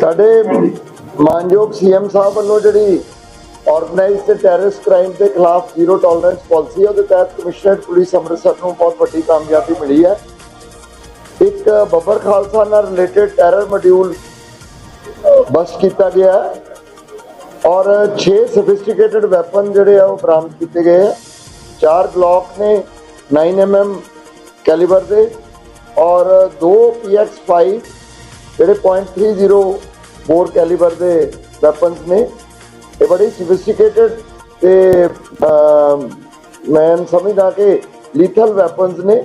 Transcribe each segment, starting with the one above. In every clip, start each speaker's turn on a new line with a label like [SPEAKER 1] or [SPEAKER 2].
[SPEAKER 1] ਸਾਡੇ ਮਾਨਯੋਗ ਸੀਐਮ ਸਾਹਿਬ ਵੱਲੋਂ ਜਿਹੜੀ ਆਰਗੇਨਾਈਜ਼ਡ ਤੇ ਟੈਰਰਿਸਟ ਕ੍ਰਾਈਮ ਦੇ ਖਿਲਾਫ ਜ਼ੀਰੋ ਟੋਲਰੈਂਸ ਪਾਲਿਸੀ ਉਹਦੇ ਤਹਿਤ ਕਮਿਸ਼ਨਰੇਟ ਪੁਲਿਸ ਅੰਮ੍ਰਿਤਸਰ ਨੂੰ ਬਹੁਤ ਵੱਡੀ ਕਾਮਯਾਬੀ ਮਿਲੀ ਹੈ। ਇੱਕ ਬੱਬਰ ਖਾਲਸਾ ਨਾਲ ਰਿਲੇਟਡ ਟੈਰਰ ਮੋਡਿਊਲ ਬਸ ਕੀਤਾ ਗਿਆ ਔਰ 6 ਸਫਿਸਟੀਕੇਟਡ ਵੈਪਨ ਜਿਹੜੇ ਆ ਉਹ ਬਰਾਮਦ ਕੀਤੇ ਗਏ ਆ। ਚਾਰ ਗਲੌਕ ਨੇ 9mm ਕੈਲੀਬਰ ਦੇ ਔਰ ਦੋ PX5 ਜਿਹੜੇ .30 ਬੋਰ ਕੈਲੀਬਰ ਦੇ ਵੈਪਨਸ ਨੇ। ਇਹ ਬੜੇ ਸਫਿਸਟੀਕੇਟਡ ਤੇ ਮੈਂ ਸਮਝਦਾ ਕਿ ਲੀਥਲ ਵੈਪਨਸ ਨੇ।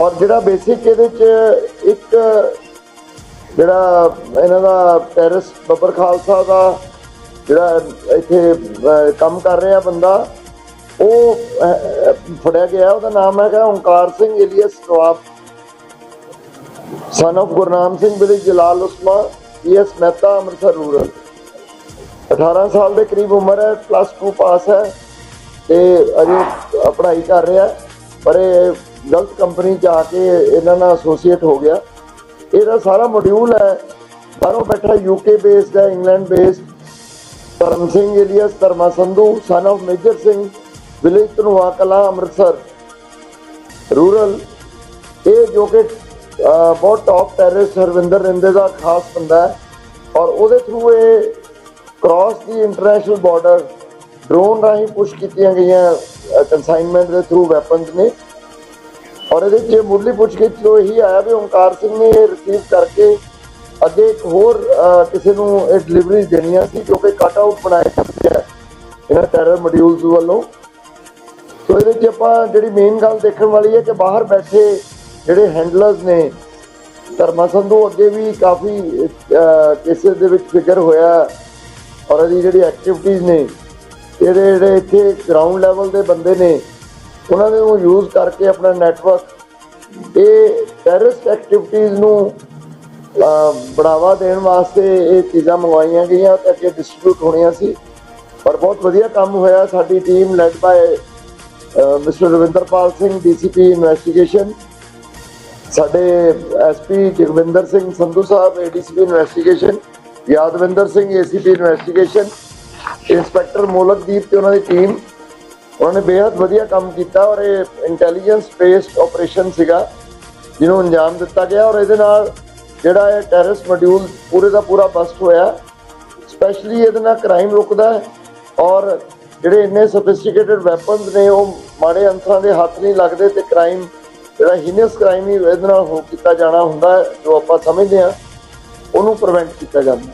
[SPEAKER 1] ਔਰ ਜਿਹੜਾ ਬੇਸਿਕ ਇਹਦੇ ਚ ਇੱਕ ਜਿਹੜਾ ਇਹਨਾਂ ਦਾ ਪੈਰਿਸ ਬੱਬਰ ਖਾਲਸਾ ਦਾ ਜਿਹੜਾ ਇੱਥੇ ਕੰਮ ਕਰ ਰਿਹਾ ਬੰਦਾ, ਉਹ ਫੜਿਆ ਗਿਆ। ਉਹਦਾ ਨਾਮ ਹੈਗਾ Onkar Singh alias Nawab son of Gurnam Singh village Jalal Usma PS Mehta Amritsar rural 18 ਸਾਲ ਦੇ ਕਰੀਬ ਉਮਰ ਹੈ ਪਲੱਸ 2 ਪਾਸ ਹੈ ਤੇ ਅਜੇ ਪੜ੍ਹਾਈ ਕਰ ਰਿਹਾ ਪਰ ਇਹ ਗਲਤ ਕੰਪਨੀ ਚ ਆ ਕੇ ਇਹਨਾਂ ਨਾਲ ਐਸੋਸੀਏਟ ਹੋ ਗਿਆ। ਇਹਦਾ ਸਾਰਾ ਮੋਡਿਊਲ ਹੈ। ਬਾਹਰੋਂ ਬੈਠਾ ਯੂਕੇ ਬੇਸਡ ਹੈ England based Dharam Singh alias, Dharma Sandhu son of Major Singh village Dhanwa Kala, Amritsar. Rural ਇਹ ਜੋ ਕਿ ਬਹੁਤ ਟੌਪ ਟੈਰਰਿਸਟ ਹਰਵਿੰਦਰ ਰਿੰਦੇ ਦਾ ਖਾਸ ਬੰਦਾ ਹੈ। ਔਰ ਉਹਦੇ ਥਰੂ ਇਹ ਕ੍ਰਾਸ ਦੀ ਇੰਟਰਨੈਸ਼ਨਲ ਬਾਰਡਰ ਡਰੋਨ ਰਾਹੀਂ ਪੁਸ਼ ਕੀਤੀਆਂ ਗਈਆਂ ਕਨਸਾਈਨਮੈਂਟ ਦੇ ਥਰੂ ਵੈਪਨਸ ਨੇ। ਔਰ ਇਹਦੇ ਚ ਮੁੱਢਲੀ ਪੁੱਛਗਿੱਛ ਤੋਂ ਇਹੀ ਆਇਆ ਵੀ ਓਮਕਾਰ ਸਿੰਘ ਨੇ ਇਹ ਰਿਸੀਵ ਕਰਕੇ ਅੱਗੇ ਇੱਕ ਹੋਰ ਕਿਸੇ ਨੂੰ ਇਹ ਡਿਲੀਵਰੀ ਦੇਣੀਆਂ ਸੀ ਜੋ ਕਿ ਕੱਟ ਆਊਟ ਬਣਾਇਆ ਜਾਂਦੇ ਇਹਨਾਂ ਟੈਰਰ ਮੋਡਿਊਲਸ ਵੱਲੋਂ। ਸੋ ਇਹਦੇ ਚ ਆਪਾਂ ਜਿਹੜੀ ਮੇਨ ਗੱਲ ਦੇਖਣ ਵਾਲੀ ਹੈ ਕਿ ਬਾਹਰ ਬੈਠੇ ਜਿਹੜੇ ਹੈਂਡਲਰਸ ਨੇ, ਧਰਮਾ ਸੰਧੂ ਅੱਗੇ ਵੀ ਕਾਫੀ ਕੇਸਿਸ ਦੇ ਵਿੱਚ ਫਿਕਰ ਹੋਇਆ ਔਰ ਇਹਦੀ ਜਿਹੜੀ ਐਕਟੀਵਿਟੀਜ਼ ਨੇ, ਇਹਦੇ ਜਿਹੜੇ ਇੱਥੇ ਗਰਾਊਂਡ ਲੈਵਲ ਦੇ ਬੰਦੇ ਨੇ ਉਹਨਾਂ ਦੇ ਨੂੰ ਯੂਜ਼ ਕਰਕੇ ਆਪਣਾ ਨੈਟਵਰਕ ਇਹ ਟੈਰਰਿਸਟ ਐਕਟੀਵਿਟੀਜ਼ ਨੂੰ ਬੜਾਵਾ ਦੇਣ ਵਾਸਤੇ ਇਹ ਚੀਜ਼ਾਂ ਮੰਗਵਾਈਆਂ ਗਈਆਂ ਤੇ ਅੱਗੇ ਡਿਸਟ੍ਰੀਬਿਊਟ ਹੋਣੀਆਂ ਸੀ। ਪਰ ਬਹੁਤ ਵਧੀਆ ਕੰਮ ਹੋਇਆ। ਸਾਡੀ team led by mister Ravinderpal Singh DCP investigation ਸਾਡੇ SP Jagvinder Singh Sandhu Sahib ADCP investigation Yadvinder Singh ACP investigation inspector Molakdeep ਤੇ ਉਹਨਾਂ ਦੀ ਟੀਮ ਉਹਨਾਂ ਨੇ ਬੇहद ਵਧੀਆ ਕੰਮ ਕੀਤਾ ਔਰ ਇਹ ਇੰਟੈਲੀਜੈਂਸ ਬੇਸਡ ਆਪਰੇਸ਼ਨ ਸੀਗਾ, ਜਿਹਨੂੰ ਅੰਜਾਮ ਦਿੱਤਾ ਗਿਆ ਔਰ ਇਹਦੇ ਨਾਲ ਜਿਹੜਾ ਇਹ ਟੈਰਰਿਸਟ ਮੋਡਿਊਲ ਪੂਰੇ ਦਾ ਪੂਰਾ ਬਸਟ ਹੋਇਆ ਸਪੈਸ਼ਲੀ ਇਹਦੇ ਨਾਲ ਕ੍ਰਾਈਮ ਰੁਕਦਾ ਹੈ ਔਰ ਜਿਹੜੇ ਇੰਨੇ ਸੋਫਿਸਟੀਕੇਟਡ ਵੈਪਨਸ ਨੇ, ਉਹ ਮਾੜੇ ਅੰਸਰਾਂ ਦੇ ਹੱਥ ਨਹੀਂ ਲੱਗਦੇ ਤੇ ਕ੍ਰਾਈਮ ਜਿਹੜਾ ਹੀਨਸ ਕ੍ਰਾਈਮ ਹੀ ਇਹਦੇ ਨਾਲ ਹੋ ਕੀਤਾ ਜਾਣਾ ਹੁੰਦਾ ਜੋ ਆਪਾਂ ਸਮਝਦੇ ਹਾਂ, ਉਹਨੂੰ ਪ੍ਰੀਵੈਂਟ ਕੀਤਾ ਜਾਂਦਾ